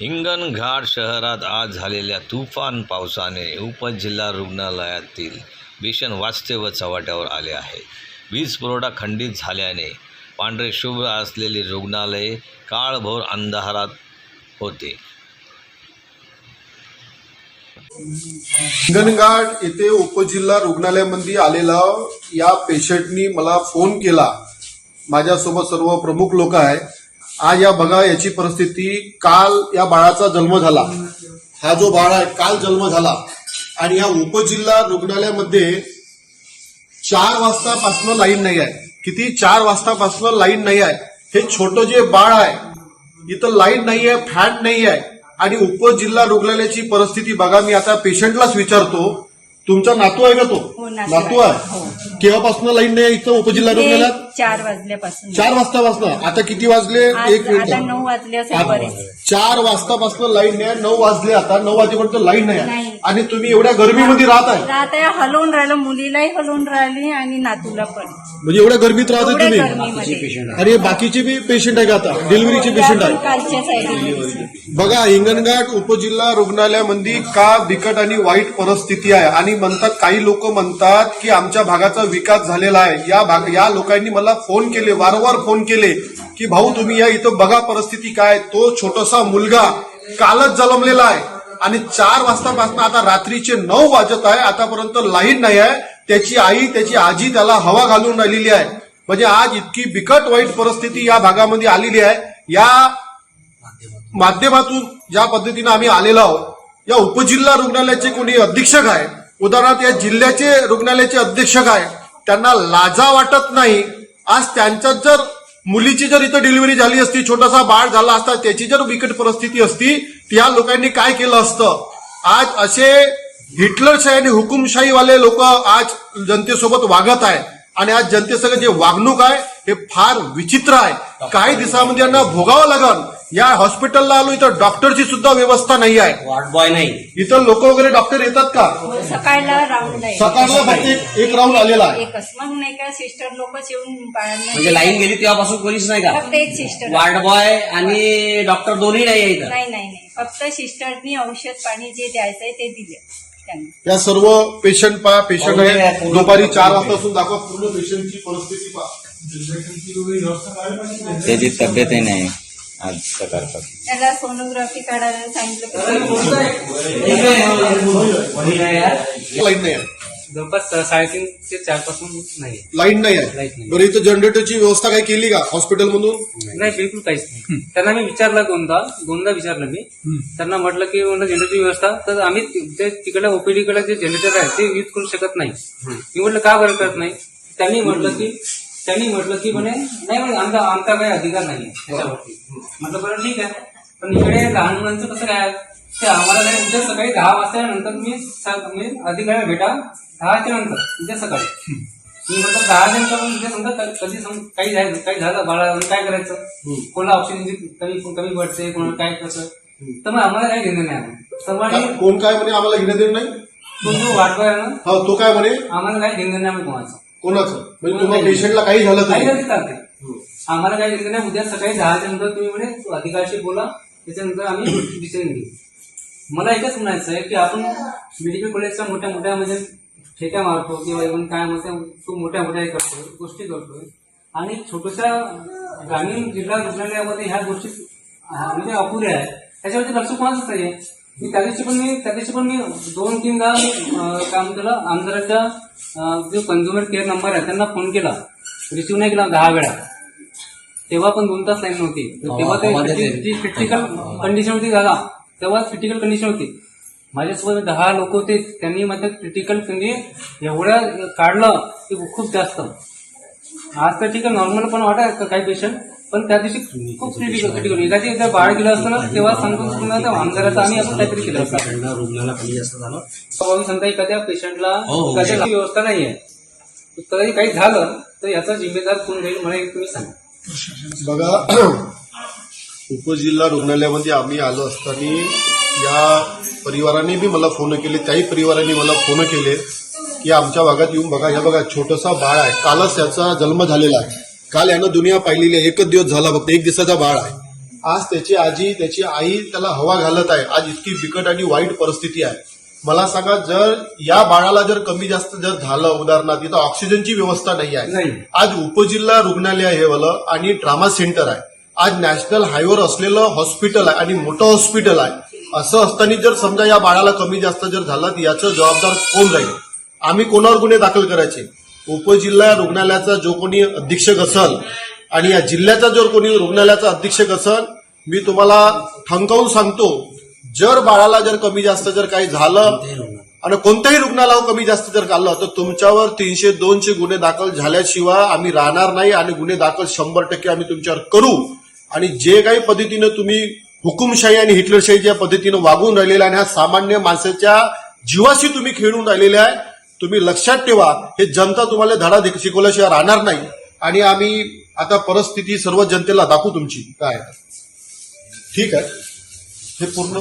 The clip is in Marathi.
हिंगणघाट शहरात आज झालेल्या तुफान पावसाने उपजिल्हा रुग्णालयातील भीषण वास्तव चव्हाट्यावर आले आहे. वीज पुरवठा खंडित झाल्याने पांढरे शुभ्र असलेली रुग्णालये काळभोर अंधारात होते. हिंगणघाट येथे उपजिल्हा रुग्णालयामध्ये आलेला या पेशंटनी मला फोन केला. माझ्यासोबत सर्व प्रमुख लोक आहे आज या बघा याची परिस्थिती काल या बाळाचा जन्म झाला. हा जो बाळ आहे काल जन्म झाला. आणि या उपजिल्हा रुग्णालयामध्ये चार वाजतापासून लाईन नाही आहे. किती? चार वाजतापासून लाईन नाही आहे. हे छोटं जे बाळ आहे इथं लाईन नाही आहे फॅन नाही आहे. आणि उपजिल्हा रुग्णालयाची परिस्थिती बघा मी आता पेशंटलाच विचारतो. तुमचा नातू आहे का तो? हो, नातू आहे. हो. केव्हापासून लाईन नाही इथं उपजिल्हा रुग्णालयात चार वाजल्यापासून. चार वाजतापासून. आता किती वाजले? एक मिनिट. आता नऊ वाजले चार वाजतापासून लाईन नाही नऊ वाजले आता. नऊ वाजेपर्यंत लाईन नाही. आणि तुम्ही एवढ्या गरमीमध्ये राहत आहे. आता हलवून राहिलं मुलीलाही हलवून राहिली आणि नातूला पण. म्हणजे एवढ्या गरमीत राहत एवढ्या तुम्ही? गरमीमध्ये. आणि बाकीचे बी पेशंट आहे का आता? डिलिव्हरीचे पेशंट आहे बघा हिंगणघाट उपजिल्हा रुग्णालयामध्ये का बिकट आणि वाईट परिस्थिती आहे? आणि म्हणतात काही लोक म्हणतात की आमच्या भागाचा विकास झालेला आहे. या भाग या लोकांनी मला फोन केले वारंवार फोन केले की भाऊ तुम्ही या इथं बघा परिस्थिती काय तो छोटासा मुलगा कालच जन्मलेला आहे. आणि चार वाजतापासून आता रात्रीचे नऊ वाजत आहे. आतापर्यंत लाईन नाही आहे. त्याची आई त्याची आजी त्याला हवा घालून राहिलेली आहे. म्हणजे आज इतकी बिकट वाईट परिस्थिती या भागामध्ये आलेली आहे. या माध्यमातून ज्या पद्धतीनं आम्ही आलेलो आहोत या उपजिल्हा रुग्णालयाचे कोणी अधीक्षक आहे उदाहरणार्थ या जिल्ह्याचे रुग्णालयाचे अधीक्षक आहे त्यांना लाजा वाटत नाही. आज त्यांच्यात जर मुलीची जर इथं डिलिव्हरी झाली असती छोटासा बाळ झाला असता त्याची जर बिकट परिस्थिती असती तर या लोकांनी काय केलं असतं? आज असे हिटलरशाही आणि हुकुमशाहीवाले लोक आज जनतेसोबत वागत आहे. आणि आज जनतेसंग जे वागणूक आहे हे फार विचित्र आहे. काही दिवसामध्ये यांना भोगावं लागल. या हॉस्पिटलला आलो इथं डॉक्टरची सुद्धा व्यवस्था नाही आहे. वार्ड बॉय नाही. इथं लोक वगैरे डॉक्टर येतात का? सकाळला राऊंड आहे सकाळला फक्त एक- एक राऊंड आलेला आहे. एकच. मग नाही का सिस्टर लोकच येऊन बाळांना म्हणजे लाईन गेली तेव्हापासून कोणीच नाही का? फक्त एक सिस्टर. वार्ड बॉय आणि डॉक्टर दोन्ही नाही आहे इथं. नाही नाही. फक्त सिस्टरनी औषध पाणी जे द्यायचंय ते दिले त्यांनी. या सर्व पेशंट पहा पेशंट आहे. दुपारी चार वाजतापासून दाखवा पूर्ण पेशंटची परिस्थिती पहा. त्याची तब्येतही नाही आज सकाळपासून. त्याला सोनोग्राफी काढायला सांगितलं. लाईन नाही आहे. जवळपास साडेतीन ते चारपासून नाही लाईन नाही आहे लाइट नाही. बरं इथं जनरेटरची व्यवस्था काय केली का हॉस्पिटलमधून? नाही बिलकुल काहीच नाही. त्यांना मी विचारलं दोनदा दोनदा विचारलं मी. त्यांना म्हटलं की म्हणलं जनरेटरची व्यवस्था तर आम्ही ते तिकडे ओपीडी कडे जे जनरेटर आहे ते यूज करू शकत नाही. मी म्हटलं का बरं करत नाही? त्यांनी म्हटलं की त्यांनी म्हटलं की म्हणे नाही म्हणे आमचा आमचा काही अधिकार नाही त्याच्यावरती. म्हटलं बरं ठीक आहे. पण इकडे लहान मुलांचं कसं काय ते आम्हाला नाही उद्या सकाळी दहा वाजता नंतर तुम्ही सा- म्हणजे अधिकाऱ्या भेटा दहाच्या नंतर उद्या सकाळी. मी म्हटलं दहा नंतर उद्या समजा कधी सम- काही झालं काही झालं बाळा काय करायचं? कोणाला ऑक्सिजन कमी कमी पडते कोणाला काय कसं तर मग आम्हाला काही घेणं नाही आम्ही- कोण काय म्हणे आम्हाला घेणं देणं नाही? तो जो वाटतोय ना हा तो काय म्हणे? आम्हाला काही घेणं नाही आम्ही कोणाचं. कोणाचं? म्हणजे तुम्हाला पेशंटला काही झालं काही चालते आम्हाला काही घेणं नाही. उद्या सकाळी दहाच्या नंतर तुम्ही म्हणे अधिकाऱ्याशी बोला त्याच्यानंतर आम्ही डिसिजन घेऊ. मला एकच म्हणायचं आहे की आपण मेडिकल कॉलेजच्या मोठ्या मोठ्या म्हणजे ठेक्या मारतो किंवा इव्हन काय म्हणते खूप मोठ्या मोठ्या हे गोष्टी करतोय. आणि छोट्याशा ग्रामीण जिल्हा रुग्णालयामध्ये ह्या गोष्टी म्हणजे अपुऱ्या आहे त्याच्यावरती लक्ष काही आहे? मी त्या दिवशी पण मी त्या दिवशी पण मी दोन तीनदा काम काय म्हणतो आमदाराच्या जो कन्झ्युमर केअर नंबर आहे त्यांना फोन केला. रिसिव्ह नाही केला दहा वेळा. तेव्हा पण दोन तास लाईन नव्हती. तर तेव्हा ते जी क्रिटिकल कंडिशन होती दादा तेव्हा क्रिटिकल कंडिशन होती. माझ्यासोबत दहा लोक होते त्यांनी माझं क्रिटिकल म्हणजे एवढं काढलं की खूप जास्त. आज तर ठीक आहे नॉर्मल पण वाटत काही पेशंट पण त्या दिवशी खूप क्रिटिकल क्रिटिकल एखादी एकदा बाळ गेलं असतं ना तेव्हा सांगतो पुन्हा त्या आमदाराचं आम्ही आपण काहीतरी केलं असतं. रुग्णाला कमी जास्त झालं समजा एखाद्या पेशंटला हो, हो. एखाद्या व्यवस्था नाहीये. कधी काही झालं तर याचा जिम्मेदार कोण घेईल मला एक तुम्ही सांगा. बघा उपजिल्हा रुग्णालयामध्ये आम्ही आलो असताना या परिवाराने बी मला फोन केले त्याही परिवाराने मला फोन केले की आमच्या भागात येऊन बघा. या बघा छोटसा बाळ आहे. कालच याचा जन्म झालेला आहे. काल यानं दुनिया पाहिलेली आहे. एकच दिवस झाला फक्त एक दिवसाचा बाळ आहे. आज त्याची आजी त्याची आई त्याला हवा घालत आहे. आज इतकी बिकट आणि वाईट परिस्थिती आहे. मला सांगा जर या बाळाला जर कमी जास्त जर झालं उदाहरणार्थ इथं ऑक्सिजनची व्यवस्था नाही आहे. आज उपजिल्हा रुग्णालय हे वालं आणि ट्रामा सेंटर आहे. आज नॅशनल हायवेवर असलेलं हॉस्पिटल आहे आणि मोठं हॉस्पिटल आहे. असं असताना जर समजा या बाळाला कमी जास्त जर झालं तर याचं जबाबदार कोण राहील? आम्ही कोणावर गुन्हे दाखल करायचे? उपजिल्हा रुग्णालयाचा जो कोणी अधीक्षक असल आणि या जिल्ह्याचा जर कोणी रुग्णालयाचा अधीक्षक असल मी तुम्हाला ठणकावून सांगतो जर बाळाला जर कमी जास्त जर काही झालं आणि कोणत्याही रुग्णाला कमी जास्त जर आलं तर तुमच्यावर तीनशे दोनशे गुन्हे दाखल झाल्याशिवाय आम्ही राहणार नाही आणि गुन्हे दाखल शंभर टक्के आम्ही तुमच्यावर करू. आणि जे काही पद्धतीनं तुम्ही हुकुमशाही आणि हिटलरशाहीच्या पद्धतीनं वागून राहिलेला आणि ह्या सामान्य माणसाच्या जीवाशी तुम्ही खेळून राहिलेले आहे तुम्ही लक्षात ठेवा हे जनता तुम्हाला धडा शिकवल्याशिवाय राहणार नाही. आणि आम्ही आता परिस्थिती सर्व जनतेला दाखवू तुमची. काय? ठीक आहे? हे पूर्ण